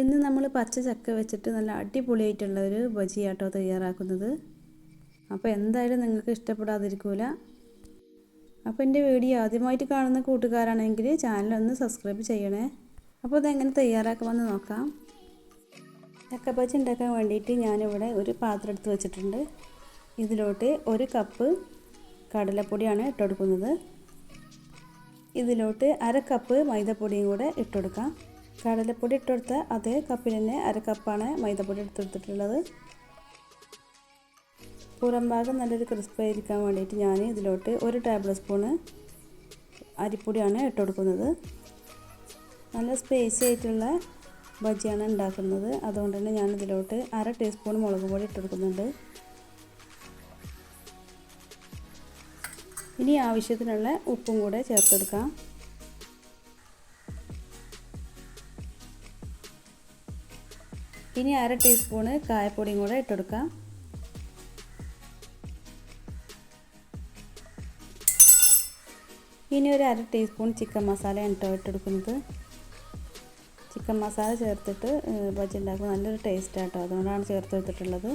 ഇന്ന് നമ്മൾ പച്ച ചക്ക വെച്ചിട്ട് നല്ല അടിപൊളിയായിട്ടുള്ള ഒരു ബജിയാട്ടോ തയ്യാറാക്കുന്നത്. അപ്പോൾ എന്തായാലും നിങ്ങൾക്ക് ഇഷ്ടപ്പെടാതിരിക്കില്ല അപ്പോൾ എന്റെ വീഡിയോ ആദ്യമായിട്ട് കാണുന്ന കൂട്ടുകാരാണെങ്കിൽ ഒന്ന് സബ്സ്ക്രൈബ് ചെയ്യണേ. അപ്പോൾ അതെങ്ങനെ തയ്യാറാക്കുമെന്ന് നോക്കാം. ചക്ക ബജി ഉണ്ടാക്കാൻ വേണ്ടിയിട്ട് ഞാനിവിടെ ഒരു പാത്രം എടുത്ത് വെച്ചിട്ടുണ്ട്. ഇതിലോട്ട് ഒരു കപ്പ് കടലപ്പൊടിയാണ് ഇട്ടുകൊടുക്കുന്നത് ഇതിലോട്ട് അര കപ്പ് മൈദപ്പൊടിയും കൂടെ ഇട്ടുകൊടുക്കാം കടലപ്പൊടി ഇട്ടെടുത്ത അതേ കപ്പിൽ തന്നെ അര കപ്പാണ് മൈദപ്പൊടി എടുത്തെടുത്തിട്ടുള്ളത്. പുറം ഭാഗം നല്ലൊരു ക്രിസ്പായിരിക്കാൻ വേണ്ടിയിട്ട് ഞാൻ ഇതിലോട്ട് ഒരു ടേബിൾ സ്പൂണ് അരിപ്പൊടിയാണ് ഇട്ടുകൊടുക്കുന്നത്. നല്ല സ്പേസി ആയിട്ടുള്ള ബജിയാണ് ഉണ്ടാക്കുന്നത്. അതുകൊണ്ട് തന്നെ ഞാൻ ഇതിലോട്ട് അര ടീസ്പൂൺ മുളക് പൊടി ഇട്ടെടുക്കുന്നുണ്ട് ഇനി ആവശ്യത്തിനുള്ള ഉപ്പും കൂടെ ചേർത്തെടുക്കാം. ഇനി അര ടീസ്പൂണ് കായപ്പൊടിയും കൂടെ ഇട്ടെടുക്കാം. ഇനി ഒരു അര ടീസ്പൂൺ ചിക്കൻ മസാലയാണ് കേട്ടോ ഇട്ടെടുക്കുന്നത്. ചിക്കൻ മസാല ചേർത്തിട്ട് ബജ്ജി ഉണ്ടാക്കുമ്പോൾ നല്ലൊരു ടേസ്റ്റ് ആട്ടോ അതുകൊണ്ടാണ് ചേർത്ത് എടുത്തിട്ടുള്ളത്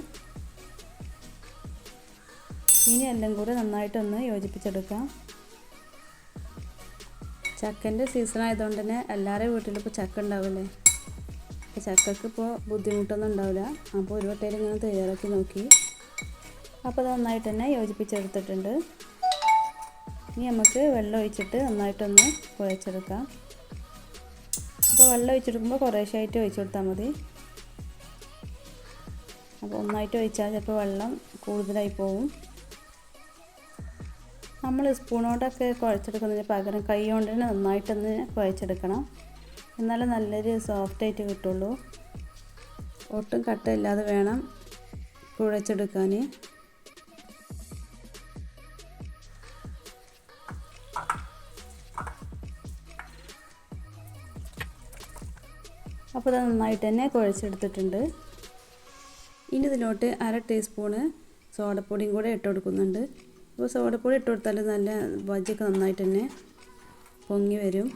ഇനി എല്ലാം കൂടെ നന്നായിട്ടൊന്ന് യോജിപ്പിച്ചെടുക്കാം. ചക്കന്റെ സീസൺ ആയതുകൊണ്ട് തന്നെ എല്ലാവരുടെ വീട്ടിലും ഇപ്പോൾ ചക്ക ഉണ്ടാവില്ലേ? ചക്കക്ക് ഇപ്പോൾ ബുദ്ധിമുട്ടൊന്നും ഉണ്ടാവില്ല. അപ്പോൾ ഒരു വട്ടയിൽ ഇങ്ങനെ തയ്യാറാക്കി നോക്കി. അപ്പോൾ അത് നന്നായിട്ട് തന്നെ യോജിപ്പിച്ചെടുത്തിട്ടുണ്ട്. ഇനി നമുക്ക് വെള്ളം ഒഴിച്ചിട്ട് നന്നായിട്ടൊന്ന് കുഴച്ചെടുക്കാം. അപ്പോൾ വെള്ളം ഒഴിച്ചെടുക്കുമ്പോൾ കുറേശ്ശായിട്ട് ഒഴിച്ചു കൊടുത്താൽ മതി. അപ്പോൾ ഒന്നായിട്ട് ഒഴിച്ചാൽ ചിലപ്പോൾ വെള്ളം കൂടുതലായി പോവും. നമ്മൾ സ്പൂണോടൊക്കെ കുഴച്ചെടുക്കുന്നതിന് പകരം കൈ കൊണ്ട് തന്നെ നന്നായിട്ടൊന്ന് കുഴച്ചെടുക്കണം. എന്നാലേ നല്ലൊരു സോഫ്റ്റായിട്ട് കിട്ടുള്ളൂ. ഒട്ടും കട്ടയില്ലാതെ വേണം കുഴച്ചെടുക്കാൻ അപ്പോൾ അത് നന്നായിട്ട് തന്നെ കുഴച്ചെടുത്തിട്ടുണ്ട്. ഇനി ഇതിലോട്ട് അര ടീസ്പൂണ് സോഡപ്പൊടിയും കൂടെ ഇട്ട് കൊടുക്കുന്നുണ്ട്. അപ്പോൾ സോഡപ്പൊടി ഇട്ട് കൊടുത്താൽ നല്ല ബജ്ജൊക്കെ നന്നായിട്ട് തന്നെ പൊങ്ങി വരും.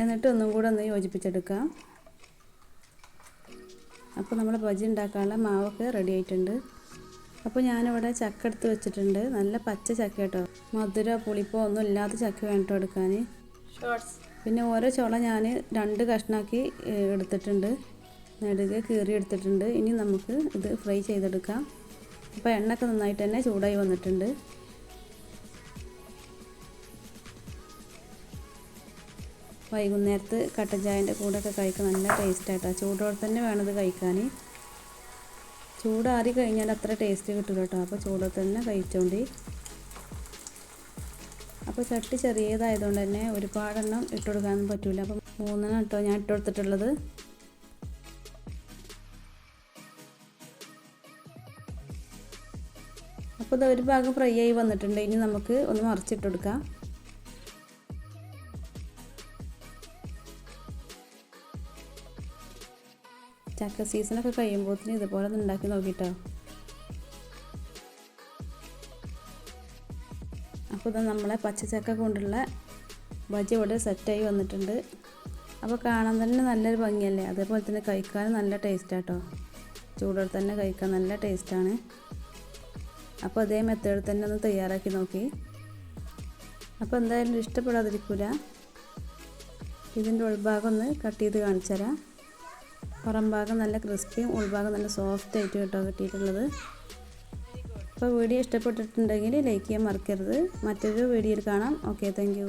എന്നിട്ട് ഒന്നും കൂടെ ഒന്ന് യോജിപ്പിച്ചെടുക്കാം അപ്പോൾ നമ്മൾ ബജി ഉണ്ടാക്കാനുള്ള മാവൊക്കെ റെഡി ആയിട്ടുണ്ട്. അപ്പോൾ ഞാനിവിടെ ചക്ക എടുത്ത് വെച്ചിട്ടുണ്ട്. നല്ല പച്ച ചക്ക കേട്ടോ. മധുര പുളിപ്പോ ഒന്നും ഇല്ലാത്ത ചക്ക വേണ്ടോ എടുക്കാൻ. പിന്നെ ഓരോ ചുള ഞാൻ രണ്ട് കഷ്ണാക്കി എടുത്തിട്ടുണ്ട്. നെടുകെ കീറി എടുത്തിട്ടുണ്ട്. ഇനി നമുക്ക് ഇത് ഫ്രൈ ചെയ്തെടുക്കാം. അപ്പോൾ എണ്ണയൊക്കെ നന്നായിട്ട് തന്നെ ചൂടായി വന്നിട്ടുണ്ട്. വൈകുന്നേരത്ത് കട്ടൻ ചായന്റെ കൂടെയൊക്കെ കഴിക്കാൻ നല്ല ടേസ്റ്റായിട്ടാണ് ചൂടോടെ തന്നെ വേണം ഇത് കഴിക്കാൻ. ചൂടാറി കഴിഞ്ഞാൽ അത്ര ടേസ്റ്റ് കിട്ടില്ല കേട്ടോ അപ്പോൾ ചൂടോടെ തന്നെ കഴിച്ചോണ്ടി. അപ്പോൾ ചട്ടി ചെറിയതായതുകൊണ്ട് തന്നെ ഒരുപാടെണ്ണം ഇട്ട് കൊടുക്കാനൊന്നും പറ്റില്ല അപ്പോൾ മൂന്നെണ്ണം കേട്ടോ ഞാൻ ഇട്ട് കൊടുത്തിട്ടുള്ളത്. അപ്പോൾ ഇത് ഒരു ഭാഗം ഫ്രൈ ആയി വന്നിട്ടുണ്ട്. ഇനി നമുക്ക് ഒന്ന് മറിച്ചിട്ട് കൊടുക്കാം. ചക്ക സീസണൊക്കെ കഴിയുമ്പോഴത്തേന് ഇതുപോലെ ഒന്ന് ഉണ്ടാക്കി നോക്കിട്ടോ. അപ്പോൾ ഇത് നമ്മളെ പച്ചച്ചക്ക കൊണ്ടുള്ള ബജി ഇവിടെ സെറ്റായി വന്നിട്ടുണ്ട്. അപ്പോൾ കാണാൻ തന്നെ നല്ലൊരു ഭംഗിയല്ലേ? അതേപോലെ തന്നെ കഴിക്കാൻ നല്ല ടേസ്റ്റാട്ടോ ചൂടോടെ തന്നെ കഴിക്കാൻ നല്ല ടേസ്റ്റാണ് അപ്പോൾ അതേ മെത്തേഡിൽ തന്നെ ഒന്ന് തയ്യാറാക്കി നോക്കി. അപ്പോൾ എന്തായാലും ഇഷ്ടപ്പെടാതിരിക്കില്ല ഇതിന്റെ ഉൾഭാഗം ഒന്ന് കട്ട് ചെയ്ത് കാണിച്ചു തരാം പുറം ഭാഗം നല്ല ക്രിസ്പിയും ഉൾഭാഗം നല്ല സോഫ്റ്റ് ആയിട്ട് കേട്ടോ കിട്ടിയിട്ടുള്ളത്. അപ്പോൾ വീഡിയോ ഇഷ്ടപ്പെട്ടിട്ടുണ്ടെങ്കിൽ ലൈക്ക് ചെയ്യാൻ മറക്കരുത്. മറ്റൊരു വീഡിയോയിൽ കാണാം. Okay thank